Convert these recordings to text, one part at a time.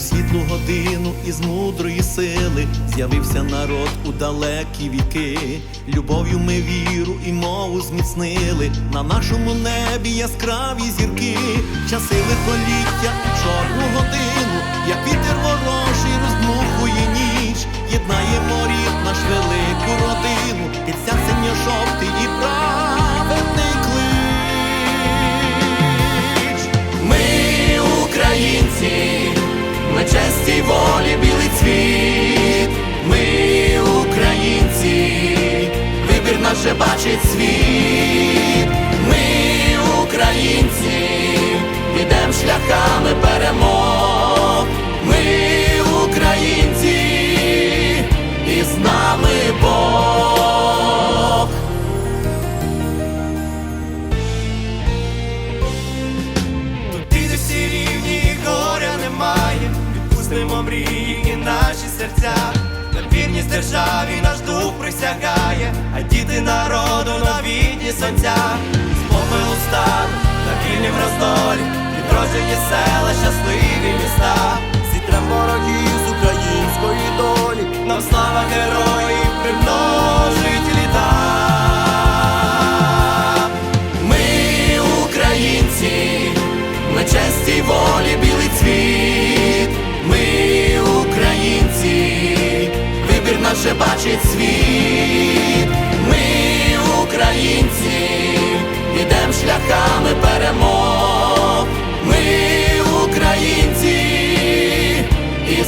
світлу годину із мудрої сили з'явився народ у далекі віки. Любов'ю ми віру і мову зміцнили. На нашому небі яскраві зірки, часи лихоліття у чорну годину, як вітер ворожий роздмухує ніч, єднає рід українці, ідем шляхами перемог. Ми українці, і з нами Бог. Тут іде всі рівні, горя немає. Відпустимо мрії і наші серця. На вірність державі наш дух присягає, а діти народу на війні сонця. Роздолі, відроджені села, щасливі міста. Зітрем ворогів з української долі. Нам слава героїв примножить літа. Ми українці, ми честі волі білий цвіт. Ми українці, вибір наш же бачить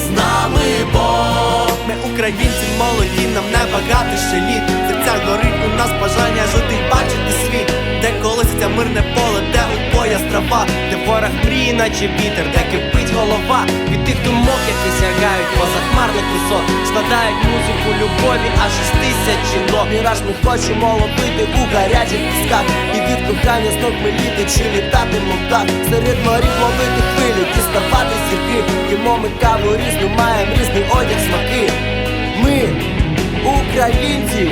з нами Бог. Ми українці молоді, нам не багато ще літ. Серця горить у нас бажання жити бачити світ. Де колеситься мирне поле, де у пояс трава, де ворог мріє, наче вітер, де кипить голова. Від тих думок, які сягають поза хмарних висот, складають музику любові аж із тисячі нот. Міраж ми хочемо ловити у гарячих пісках. І від кохання знов миліти чи літати так Серед морів ловити хвилі, діставати Їмо ми каву різну, маємо різний одяг смаки. Ми українці,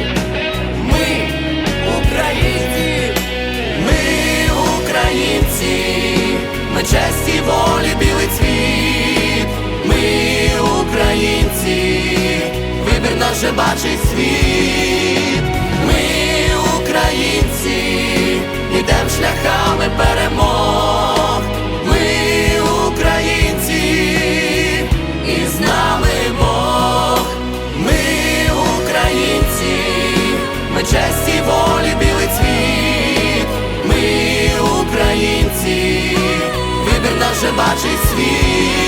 ми українці. Ми українці, ми честі волі білий цвіт. Ми українці, вибір наш же бачить світ. Ми українці, бачить світ.